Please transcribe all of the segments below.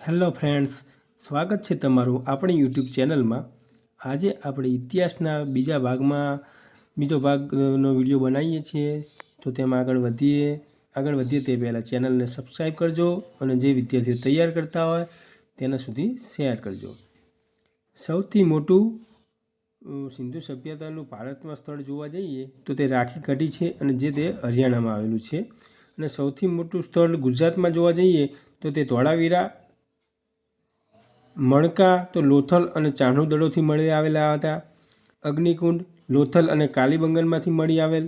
Hello friends, સ્વાગત છે તમારું આપણી યુટ્યુબ ચેનલમાં. આજે આપણે ઇતિહાસના બીજા ભાગમાં, બીજો ભાગનો વીડિયો બનાવીએ છીએ. તો તેમાં આગળ વધીએ આગળ વધીએ તે પહેલાં ચેનલને સબસ્ક્રાઈબ કરજો અને જે વિદ્યાર્થીઓ તૈયાર કરતા હોય તેના સુધી શેર કરજો. સૌથી મોટું સિંધુ સભ્યતાનું ભારતમાં સ્થળ જોવા જઈએ તો તે રાખી કઢી છે અને જે તે હરિયાણામાં આવેલું છે. અને સૌથી મોટું સ્થળ ગુજરાતમાં જોવા જઈએ તો તે ધોળાવીરા મણકા તો લોથલ અને ચાણુ દળોથી મળી આવેલા હતા. અગ્નિકુંડ લોથલ અને કાલીબંગનમાંથી મળી આવેલ.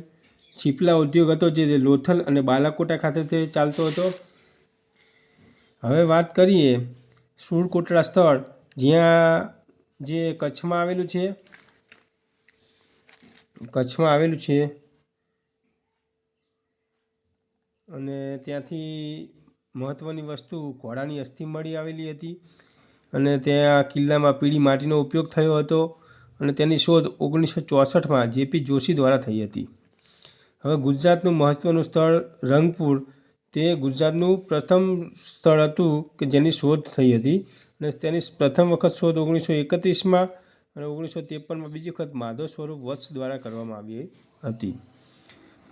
છીપલા ઉદ્યોગ હતો જે લોથલ અને બાલાકોટા ખાતે તે ચાલતો હતો. હવે વાત કરીએ સુરકોટડા સ્થળ. જ્યાં જે કચ્છમાં આવેલું છે, કચ્છમાં આવેલું છે. અને ત્યાંથી મહત્ત્વની વસ્તુ ઘોડાની અસ્થિ મળી આવેલી હતી. અને ત્યાં કિલ્લામાં પીળી માટીનો ઉપયોગ થયો હતો અને તેની શોધ ઓગણીસો ચોસઠમાં જેપી જોશી દ્વારા થઈ હતી. હવે ગુજરાતનું મહત્ત્વનું સ્થળ રંગપુર, તે ગુજરાતનું પ્રથમ સ્થળ હતું કે જેની શોધ થઈ હતી. અને તેની પ્રથમ વખત શોધ ઓગણીસો એકત્રીસમાં અને ઓગણીસો ત્રેપનમાં બીજી વખત માધવ સ્વરૂપ વત્સ દ્વારા કરવામાં આવી હતી.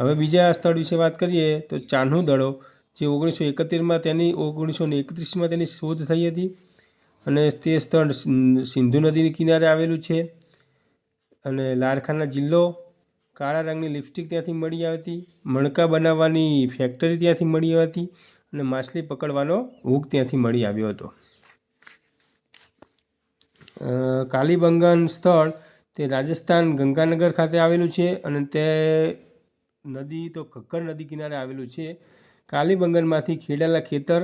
હવે બીજા સ્થળ વિશે વાત કરીએ તો ચાહ્નુ દળો જે ઓગણીસો એકત્રીસમાં તેની, ઓગણીસો એકત્રીસમાં તેની શોધ થઈ હતી. અને તે સ્થળ સિંધુ નદીની કિનારે આવેલું છે. અને લારખાના જિલ્લો કાળા રંગની લિપસ્ટિક ત્યાંથી મળી આવી હતી મણકા બનાવવાની ફેક્ટરી ત્યાંથી મળી આવતી અને માછલી પકડવાનો હુક ત્યાંથી મળી આવ્યો હતો. કાલીબંગન સ્થળ તે રાજસ્થાન ગંગાનગર ખાતે આવેલું છે અને તે નદી, તો ખક્કર નદી કિનારે આવેલું છે. કાલીબંગનમાંથી ખેડાયેલા ખેતર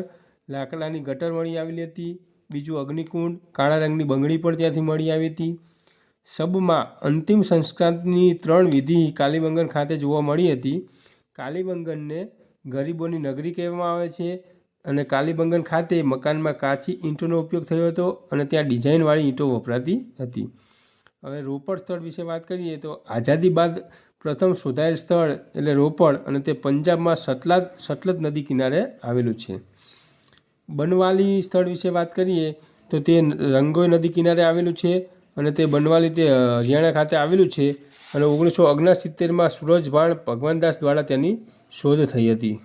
લાકડાની ગટર મળી આવેલી હતી. બીજું અગ્નિકુંડ કાળા રંગની બંગડી પણ ત્યાંથી મળી આવી હતી. સબમાં અંતિમ સંસ્કારની ત્રણ વિધિ કાલીબંગન ખાતે જોવા મળી હતી. કાલીબંગનને ગરીબોની નગરી કહેવામાં આવે છે અને કાલીબંગન ખાતે મકાનમાં કાચી ઈંટોનો ઉપયોગ થયો હતો અને ત્યાં ડિઝાઇનવાળી ઈંટો વપરાતી હતી. હવે રોપડ સ્થળ વિશે વાત કરીએ તો આઝાદી બાદ પ્રથમ શોધાયેલ સ્થળ એટલે રોપડ અને તે પંજાબમાં સતલાજ સતલજ નદી કિનારે આવેલું છે. બનવાલી સ્થળ વિશે વાત કરીએ, તો તે રંગોઈ નદી કિનારે આવેલું છે અને તે બનવાલી તે હરિયાણા ખાતે આવેલું છે અને ઓગણીસો ઓગણસિત્તેરમાં સૂરજભાણ ભગવાનદાસ દ્વારા તેની શોધ થઈ હતી.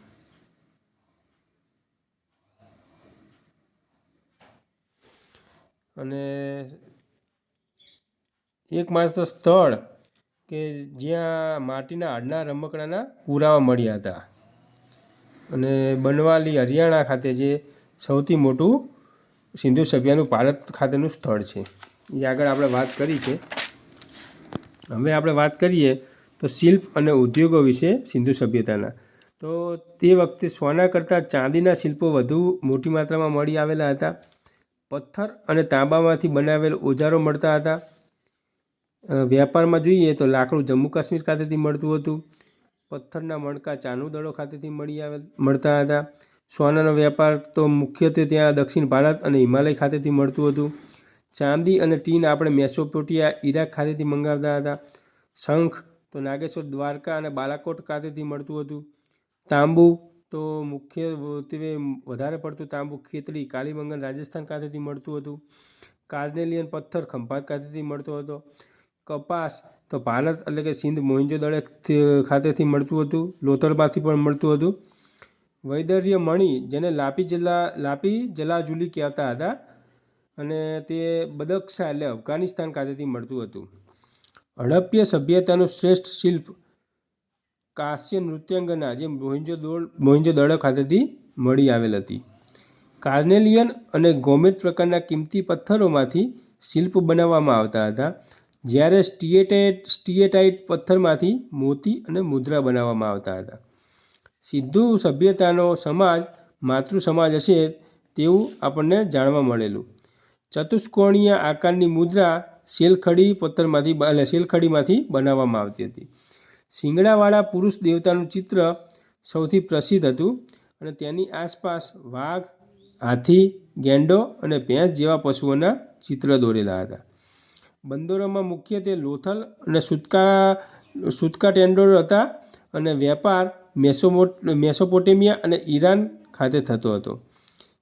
અને એક માત્ર સ્થળ કે જ્યાં માટીના હાડના રમકડાના પુરાવા મળ્યા હતા. અને બનવાલી હરિયાણા ખાતે જે સૌથી મોટું સિંધુ સભ્યનું ભારત ખાતેનું સ્થળ છે. એ આગળ આપણે વાત કરી છે. હવે આપણે વાત કરીએ તો શિલ્પ અને ઉદ્યોગો વિશે સિંધુ સભ્યતાના. તો તે વખતે સોના કરતાં ચાંદીના શિલ્પો વધુ મોટી માત્રામાં મળી આવેલા હતા. પથ્થર અને તાંબામાંથી બનાવેલ ઓજારો મળતા હતા. વ્યાપારમાં જોઈએ તો લાકડું જમ્મુ કાશ્મીર ખાતેથી મળતું હતું. પથ્થરના મણકા ચાનુદળો ખાતેથી મળી આવેલ, મળતા હતા. સોનાનો વેપાર તો મુખ્યત્વે ત્યાં દક્ષિણ ભારત અને હિમાલય ખાતેથી મળતું હતું. ચાંદી અને ટીન આપણે મેસોપોટિયા ઈરાક ખાતેથી મંગાવતા હતા. શંખ તો નાગેશ્વર દ્વારકા અને બાલાકોટ ખાતેથી મળતું હતું. તાંબુ તો મુખ્યત્વે વધારે પડતું તાંબુ ખેતરી કાલીબંગન રાજસ્થાન ખાતેથી મળતું હતું. કાર્નેલિયન પથ્થર ખંભાત ખાતેથી મળતો હતો. કપાસ તો ભારત એટલે કે સિંધ મોહિંજો દળે ખાતેથી મળતું હતું. લોથલમાંથી પણ મળતું હતું. વૈદર્ય મણિ જેને લાપી જલા લાપી જલાજુલી કહેતા હતા અને તે બદક્ષા એટલે અફઘાનિસ્તાન ખાતેથી મળતું હતું. હડપ્ય સભ્યતાનું શ્રેષ્ઠ શિલ્પ કાશ્ય નૃત્યાંગના જે મોહિંજો દોડ મોહિંજો દળો ખાતેથી મળી આવેલ હતી. કાર્નેલિયન અને ગોમેદ પ્રકારના કિંમતી પથ્થરોમાંથી શિલ્પ બનાવવામાં આવતા હતા, જ્યારે સ્ટીએટાઇટ સ્ટીએટાઇટ પથ્થરમાંથી મોતી અને મુદ્રા બનાવવામાં આવતા હતા. સિંધુ સભ્યતાનો સમાજ માતૃ સમાજ હશે તેવું આપણને જાણવા મળેલું. ચતુષ્કોણીય આકારની મુદ્રા શેલખડી પથ્થરમાંથી એટલે શેલખડીમાંથી બનાવવામાં આવતી હતી. શિંગડાવાળા પુરુષ દેવતાનું ચિત્ર સૌથી પ્રસિદ્ધ હતું અને તેની આસપાસ વાઘ, હાથી, ગેંડો અને ભેંસ જેવા પશુઓના ચિત્ર દોરેલા હતા. બંદરોમાં મુખ્યત્વે લોથલ અને સુતકા સુતકા ટેન્ડોર હતા. અને વેપાર મેસોમોટ, મેસોપોટેમિયા અને ઈરાન ખાતે થતો હતો.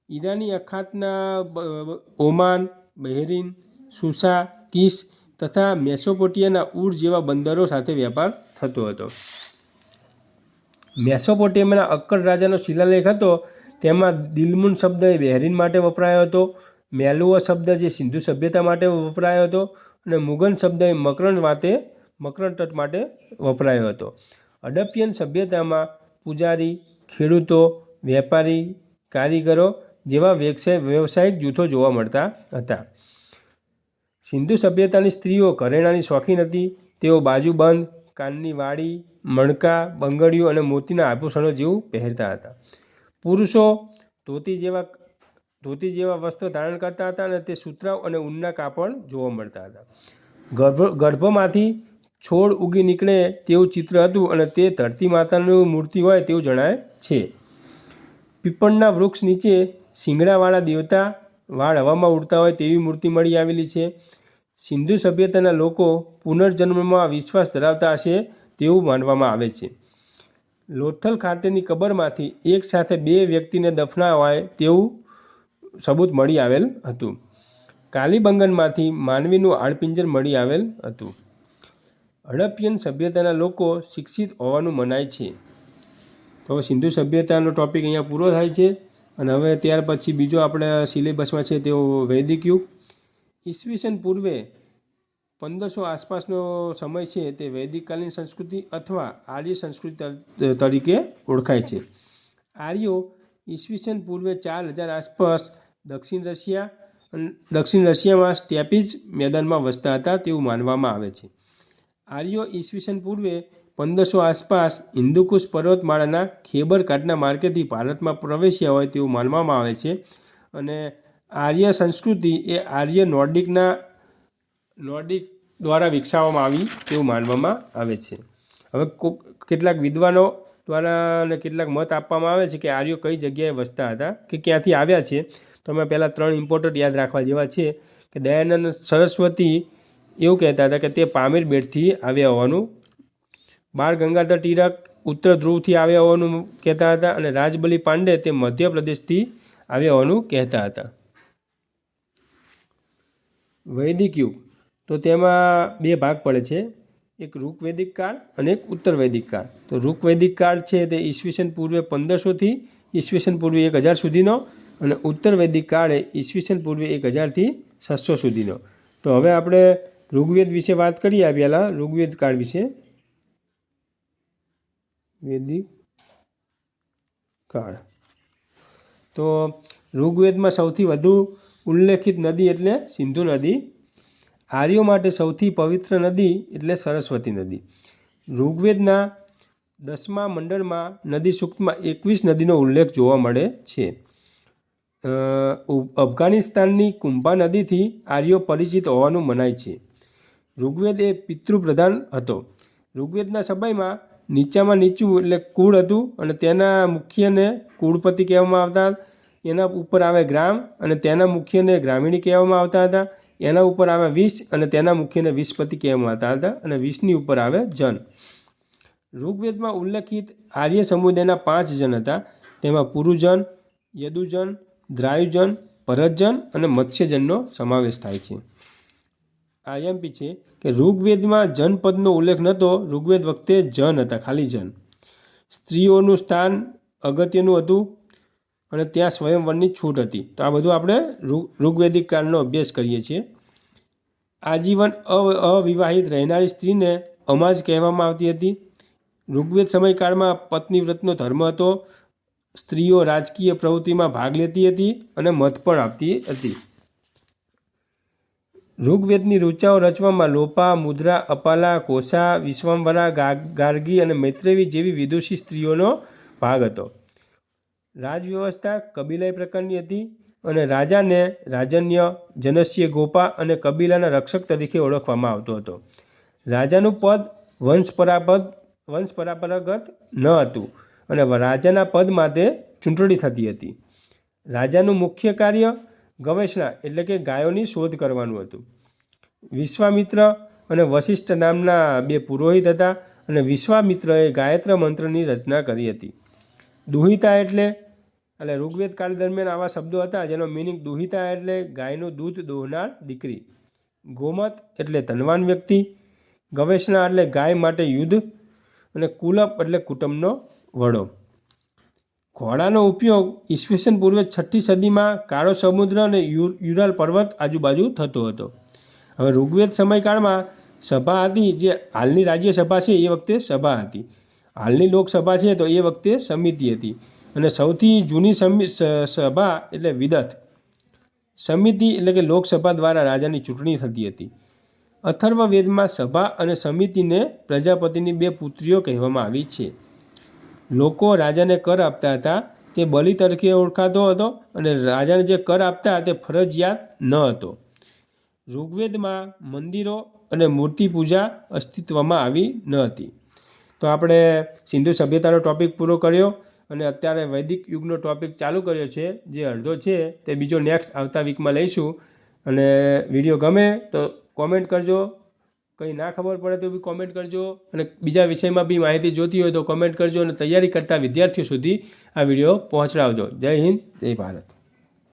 ઈરાની અખાતના ઓમાન, બહેરીન, સુસા, કિસ તથા મેસોપોટિયાના ઉર જેવા બંદરો સાથે વેપાર થતો હતો. મેસોપોટેમિયાના અક્કડ રાજાનો શિલાલેખ હતો. તેમાં દિલમુન શબ્દ એ બહેરીન માટે વપરાયો હતો, મેલુઓ શબ્દ જે સિંધુ સભ્યતા માટે વપરાયો હતો અને મુગન શબ્દ એ મકરણ વાતે, મકરણ તટ માટે વપરાયો હતો. હડપ્પિયન સભ્યતામાં પૂજારી, ખેડૂતો, વેપારી, કારીગરો જેવા વ્યવસાય વ્યવસાયિક જૂથો જોવા મળતા હતા. સિંધુ સભ્યતાની સ્ત્રીઓ ઘરેણાની શોખીન હતી. તેઓ બાજુબંધ કાનની વાડી, મણકા, બંગડીઓ અને મોતીના આભૂષણો જેવું પહેરતા હતા. પુરુષો ધોતી જેવા ધોતી જેવા વસ્ત્ર ધારણ કરતા હતા અને તે સુતરાઉ અને ઊનના કાપડ જોવા મળતા હતા. ગર્ભ, ગર્ભમાંથી છોડ ઉગી નીકળે તેવું ચિત્ર હતું અને તે ધરતી માતાનું મૂર્તિ હોય તેવું જણાય છે. પીપળના વૃક્ષ નીચે શિંગડાવાળા દેવતા વાળ હવામાં ઉડતા હોય તેવી મૂર્તિ મળી આવેલી છે. સિંધુ સભ્યતાના લોકો પુનર્જન્મમાં વિશ્વાસ ધરાવતા હશે તેવું માનવામાં આવે છે. લોથલ ખાતેની કબરમાંથી એક સાથે બે વ્યક્તિને દફનાવાય તેવું સબૂત મળી આવેલ હતું. કાલીબંગનમાંથી માનવીનું હાડપિંજર મળી આવેલ હતું. હડપ્પિયન સભ્યતાના લોકો શિક્ષિત હોવાનું મનાય છે. તો સિંધુ સભ્યતાનો ટોપિક અહીંયા પૂરો થાય છે અને હવે ત્યાર પછી બીજો આપણે સિલેબસમાં છે તેઓ વૈદિક યુગ. ઈસવીસન પૂર્વે પંદરસો આસપાસનો સમય છે તે વૈદિકકાલીન સંસ્કૃતિ અથવા આર્ય સંસ્કૃતિ તર- તરીકે ઓળખાય છે. આર્યો ઈસવીસન પૂર્વે ચાર હજાર આસપાસ દક્ષિણ રશિયા, દક્ષિણ રશિયામાં સ્ટેપીઝ મેદાનમાં વસતા હતા તેવું માનવામાં આવે છે. આર્યો ઈસવીસન પૂર્વે પંદરસો આસપાસ હિન્દુકુશ પર્વતમાળાના ખેબર કાંઠના માર્ગેથી ભારતમાં પ્રવેશ્યા હોય તેવું માનવામાં આવે છે. અને આર્ય સંસ્કૃતિ એ આર્ય નોર્ડિકના, નોર્ડિક દ્વારા વિકસાવવામાં આવી તેવું માનવામાં આવે છે. હવે કેટલાક વિદ્વાનો દ્વારા અને કેટલાક મત આપવામાં આવે છે કે આર્યો કઈ જગ્યાએ વસતા હતા કે ક્યાંથી આવ્યા છે. તો અમે પહેલાં ત્રણ ઇમ્પોર્ટન્ટ યાદ રાખવા જેવા છે કે દયાનંદ સરસ્વતી એવું કહેતા હતા કે તે પામીર બેટથી આવ્યા હોવાનું. બાળ ગંગાધર ટિળક ઉત્તર ધ્રુવથી આવ્યા હોવાનું કહેતા હતા અને રાજબલી પાંડે તે મધ્યપ્રદેશથી આવ્યા હોવાનું કહેતા હતા. વૈદિક યુગ. તો તેમાં બે ભાગ પડે છે. એક ઋગ્વૈદિક કાળ અને એક ઉત્તર વૈદિક કાળ. તો ઋગ્વૈદિક કાળ છે તે ઈસવીસન પૂર્વે પંદરસોથી ઈસવીસન પૂર્વે એક હજાર સુધીનો અને ઉત્તર વૈદિક કાળ એ ઈસવીસન પૂર્વે એક હજારથી છસો સુધીનો. તો હવે આપણે ઋગ્વેદ વિશે વાત કરીએ પહેલાં, ઋગ્વેદ કાળ વિશે. વૈદિક કાળ. તો ઋગ્વેદમાં સૌથી વધુ ઉલ્લેખિત નદી એટલે સિંધુ નદી. આર્યો માટે સૌથી પવિત્ર નદી એટલે સરસ્વતી નદી. ઋગ્વેદના દસમા મંડળમાં નદી સૂક્તમાં એકવીસ નદીનો ઉલ્લેખ જોવા મળે છે. અફઘાનિસ્તાનની કુંભા નદીથી આર્યો પરિચિત હોવાનું મનાય છે. ઋગ્વેદ એ પિતૃપ્રધાન હતો. ઋગ્વેદના સમયમાં નીચામાં નીચું એટલે કુળ હતું અને તેના મુખ્યને કુળપતિ કહેવામાં આવતા એના ઉપર આવે ગ્રામ અને તેના મુખ્યને ગ્રામીણી કહેવામાં આવતા હતા. એના ઉપર આવે વિષ અને તેના મુખ્યને વિષપતિ કહેવામાં આવતા હતા અને વિષની ઉપર આવે જન. ઋગ્વેદમાં ઉલ્લેખિત આર્ય સમુદાયના પાંચ જન હતા. તેમાં પુરુજન, યદુજન, દ્રાયુજન, ભરતજન અને મત્સ્યજનનો સમાવેશ થાય છે. આઈએમપી છે કે ઋગ્વેદમાં જનપદનો ઉલ્લેખ નહોતો, ઋગ્વેદ વખતે જન હતા, ખાલી જન. સ્ત્રીઓનું સ્થાન અગત્યનું હતું અને ત્યાં સ્વયંવરની છૂટ હતી. તો આ બધું આપણે ઋગ્વેદિક કાળનો અભ્યાસ કરીએ છીએ. આજીવન અવિવાહિત રહેનારી સ્ત્રીને અમાજ કહેવામાં આવતી હતી. ઋગ્વેદ સમયકાળમાં પત્નીવ્રતનો ધર્મ હતો. સ્ત્રીઓ રાજકીય પ્રવૃત્તિમાં ભાગ લેતી હતી અને મત પણ આપતી હતી. ઋગ્વેદની ઋચાઓ રચવામાં લોપા, મુદ્રા, અપાલા, કોસા વિશ્વંભરા ગાર્ગી અને મૈત્રેવી જેવી વિદુષી સ્ત્રીઓનો ભાગ હતો. રાજવ્યવસ્થા કબીલાઈ પ્રકારની હતી અને રાજાને રાજન્ય જનસ્ય ગોપા અને કબીલાના રક્ષક તરીકે ઓળખવામાં આવતો હતો. રાજાનું પદ વંશ પરાપદ, વંશ પરંપરાગત ન હતું અને રાજાના પદ માટે ચૂંટણી થતી હતી. રાજાનું મુખ્ય કાર્ય ગવેષણા એટલે કે ગાયોની શોધ કરવાનું હતું. વિશ્વામિત્ર અને વશિષ્ઠ નામના બે પુરોહિત હતા અને વિશ્વામિત્રએ ગાયત્ર મંત્રની રચના કરી હતી. દુહિતા એટલે એટલે ઋગ્વેદ કાળ દરમિયાન આવા શબ્દો હતા જેનો મિનિંગ દુહિતા એટલે ગાયનું દૂધ, દોહનાર, દીકરી. ગોમત એટલે ધનવાન વ્યક્તિ. ગવેષણા એટલે ગાય માટે યુદ્ધ અને કુલપ એટલે કુટુંબનો વડો. ઘોડાનો ઉપયોગ ઈસવીસન પૂર્વે છઠ્ઠી સદીમાં કાળો સમુદ્ર અને યુરાલ પર્વત આજુબાજુ થતો હતો. હવે ઋગ્વેદ સમયકાળમાં સભા હતી જે હાલની રાજ્યસભા છે એ વખતે સભા હતી. હાલની લોકસભા છે તો એ વખતે સમિતિ હતી અને સૌથી જૂની સભા એટલે વિદત. સમિતિ એટલે કે લોકસભા દ્વારા રાજાની ચૂંટણી થતી હતી. અથર્વવેદમાં સભા અને સમિતિને પ્રજાપતિની બે પુત્રીઓ કહેવામાં આવી છે. લોકો રાજાને કર આપતા હતા. તે બલિ તરીકે ઓળખાતો હતો અને રાજાને જે કર આપતા તે ફરજિયાત ન હતો. ઋગ્વેદમાં મંદિરો અને મૂર્તિ પૂજા અસ્તિત્વમાં આવી ન હતી. તો આપણે સિંધુ સભ્યતાનો ટોપિક પૂરો કર્યો અને અત્યારે વૈદિક યુગનો ટોપિક ચાલુ કર્યો છે. જે અડધો છે તે બીજો નેક્સ્ટ આવતા વીકમાં લઈશું. અને વીડિયો ગમે તો કોમેન્ટ કરજો. કંઈ ના ખબર પડે તો બી કોમેન્ટ કરજો અને બીજા વિષયમાં બી માહિતી જોતી હોય તો કોમેન્ટ કરજો અને તૈયારી કરતા વિદ્યાર્થીઓ સુધી આ વીડિયો પહોંચડાવજો. જય હિન્દ, જય ભારત.